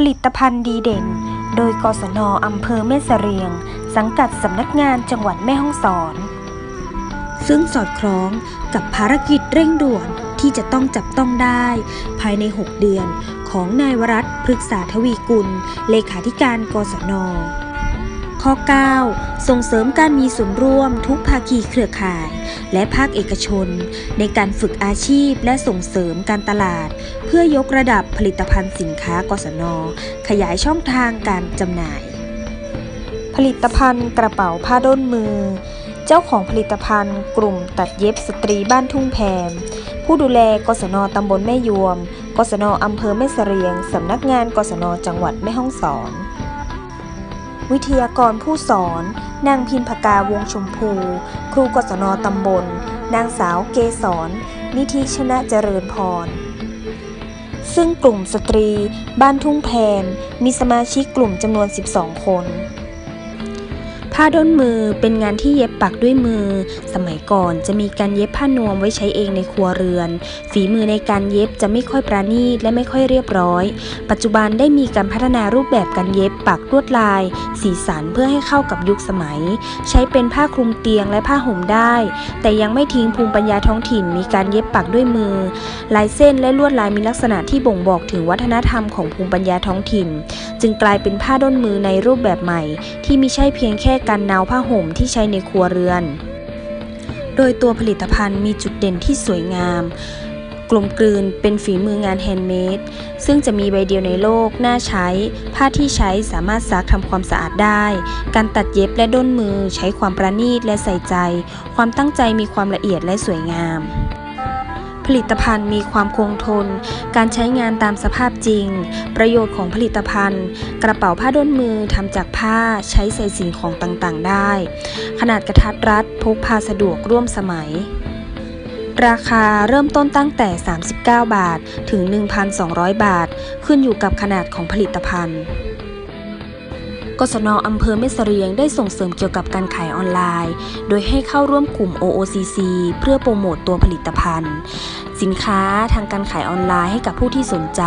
ผลิตภัณฑ์ดีเด่น โดยกศนอำเภอแม่เสรียง สังกัดสำนักงานจังหวัดแม่ฮ่องสอน ซึ่งสอดคล้องกับภารกิจเร่งด่วนที่จะต้องจับต้องได้ ภายใน 6 เดือนของนายวรัตพฤกษาทวีกุล เลขาธิการกศน ข้อ 9 ส่งเสริมการมีส่วนร่วมทุกภาคีเครือข่าย และภาคเอกชน ในการฝึกอาชีพและส่งเสริมการตลาด เพื่อยกระดับผลิตภัณฑ์สินค้ากศนขยายช่องทางการจำหน่าย ผลิตภัณฑ์กระเป๋าผ้าด้นมือ เจ้าของผลิตภัณฑ์ กลุ่มตัดเย็บสตรีบ้านทุ่งแพมผู้ดูแลกศนตำบลแม่ยวม กศนอำเภอแม่เสรียงสำนักงานกศนจังหวัดแม่ฮ่องสอน วิทยากรผู้สอน นางพิมพกาวงชมพู ครูกศนตำบล นางสาวเกษรนิธิชนะเจริญพร ซึ่งกลุ่มสตรี บ้านทุ่งแพน มีสมาชิกกลุ่มจำนวน 12 คน ผ้าด้นมือเป็นงานที่เย็บปักด้วยมือ สมัยก่อนจะมีการเย็บผ้านวมไว้ใช้เองในครัวเรือน ฝีมือในการเย็บจะไม่ค่อยประณีตและไม่ค่อยเรียบร้อย ปัจจุบันได้มีการพัฒนารูปแบบการเย็บปักลวดลาย สีสันเพื่อให้เข้ากับยุคสมัย ใช้เป็นผ้าคลุมเตียงและผ้าห่มได้ แต่ยังไม่ทิ้งภูมิปัญญาท้องถิ่นมีการเย็บปักด้วยมือ ลายเส้นและลวดลายมีลักษณะที่บ่งบอกถึงวัฒนธรรมของภูมิปัญญาท้องถิ่นจึงกลายเป็นผ้าด้นมือในรูปแบบใหม่ ที่ไม่ใช่เพียงแค่การนาวผ้าห่มที่ใช้ในครัวเรือน โดยตัวผลิตภัณฑ์มีจุดเด่นที่สวยงาม กลมกลืนเป็นฝีมืองานแฮนด์เมดซึ่งจะมีใบเดียวในโลก น่าใช้ ผ้าที่ใช้สามารถซักทำความสะอาดได้ การตัดเย็บและด้นมือใช้ความประณีตและใส่ใจ ความตั้งใจมีความละเอียดและสวยงาม ผลิตภัณฑ์มีความคงทน การใช้งานตามสภาพจริง ประโยชน์ของผลิตภัณฑ์ กระเป๋าผ้าด้นมือทำจากผ้าใช้ใส่สิ่งของต่างๆ ได้ ขนาดกระทัดรัดพกพาสะดวกร่วมสมัยราคาเริ่มต้นตั้งแต่ 39 บาท ถึง 1,200 บาท ขึ้นอยู่กับขนาดของผลิตภัณฑ์ กศนอำเภอแม่เสรียงได้ส่งเสริมเกี่ยวกับการขายออนไลน์ โดยให้เข้าร่วมกลุ่ม OOCC เพื่อโปรโมตตัวผลิตภัณฑ์ สินค้าทางการขายออนไลน์ให้กับผู้ที่สนใจ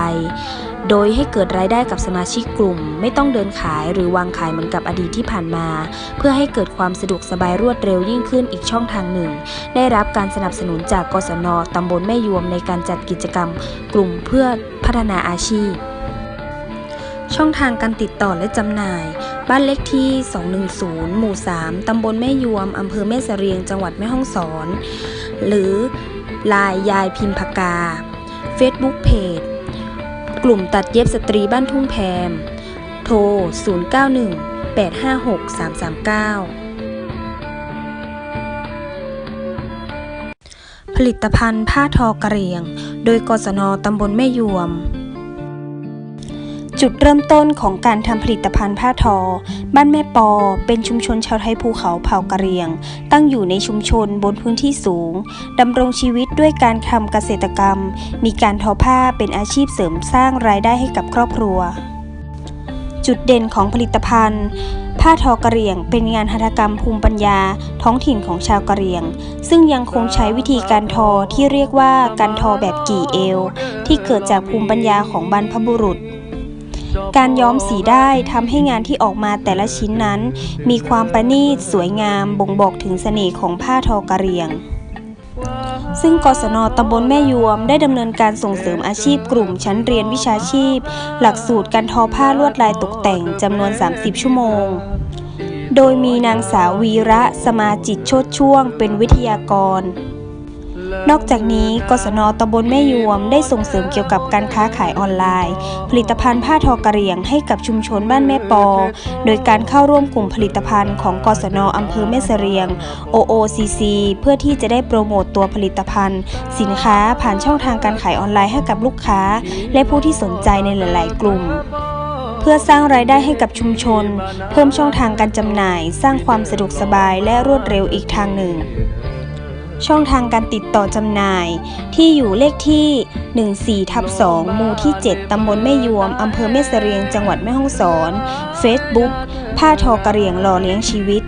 โดยให้เกิดรายได้กับสมาชิกกลุ่ม ไม่ต้องเดินขายหรือวางขายเหมือนกับอดีตที่ผ่านมา เพื่อให้เกิดความสะดวกสบายรวดเร็วยิ่งขึ้นอีกช่องทางหนึ่ง ได้รับการสนับสนุนจากกศนตำบลแม่ยวมในการจัดกิจกรรม กลุ่มเพื่อพัฒนาอาชีพ ช่องทางการติดต่อและจำหน่าย บ้านเลขที่ 210 หมู่ 3 ตำบลแม่ยวม อำเภอแม่เสรียง จังหวัดแม่ฮ่องสอน หรือลายยายพิมพกา Facebook Page กลุ่มตัดเย็บสตรีบ้านทุ่งแพม โทร 091 856 339 ผลิตภัณฑ์ผ้าทอกระเรียง โดยกศนตำบลแม่ยวม จุดเริ่มต้นของการทำผลิตภัณฑ์ผ้าทอ บ้านแม่ปอ เป็นชุมชนชาวไทยภูเขาเผ่ากะเหรียง ตั้งอยู่ในชุมชนบนพื้นที่สูงดำรงชีวิตด้วยการทำเกษตรกรรม มีการทอผ้าเป็นอาชีพเสริมสร้างรายได้ให้กับครอบครัว จุดเด่นของผลิตภัณฑ์ผ้าทอกะเหรี่ยงเป็นงานหัตถกรรมภูมิปัญญาท้องถิ่นของชาวกะเหรี่ยง ซึ่งยังคงใช้วิธีการทอที่เรียกว่าการทอแบบกี่เอว ที่เกิดจากภูมิปัญญาของบรรพบุรุษ การย้อมสีได้ทำให้งานที่ออกมาแต่ละชิ้นนั้น มีความประณีตสวยงามบ่งบอกถึงเสน่ห์ของผ้าทอกะเหรี่ยง ซึ่งกศนตำบลแม่ยวมได้ดำเนินการส่งเสริมอาชีพกลุ่มชั้นเรียนวิชาชีพ หลักสูตรการทอผ้าลวดลายตกแต่งจำนวน 30 ชั่วโมงโดยมีนางสาววีระสมาจิตโชดช่วงเป็นวิทยากร นอกจากนี้ กศนตำบลแม่ยวมได้ส่งเสริมเกี่ยวกับการค้าขายออนไลน์ ผลิตภัณฑ์ผ้าทอกระเหรี่ยงให้กับชุมชนบ้านแม่ปอ โดยการเข้าร่วมกลุ่มผลิตภัณฑ์ของกศนอำเภอแม่เสรียง OOCC เพื่อที่จะได้โปรโมตตัวผลิตภัณฑ์ สินค้าผ่านช่องทางการขายออนไลน์ให้กับลูกค้า และผู้ที่สนใจในหลาย ๆ กลุ่มเพื่อสร้างรายได้ให้กับชุมชน เพิ่มช่องทางการจำหน่าย สร้างความสะดวกสบายและรวดเร็วอีกทางหนึ่ง ช่องทางการติดต่อจำหน่าย ที่อยู่เลขที่ 14ทับ2หมู่ที่ 7 ตำบลแม่ยวม อำเภอแม่เสรียง จังหวัดแม่ฮ่องสอน Facebook ผ้าทอกระเหรี่ยงหล่อเลี้ยงชีวิต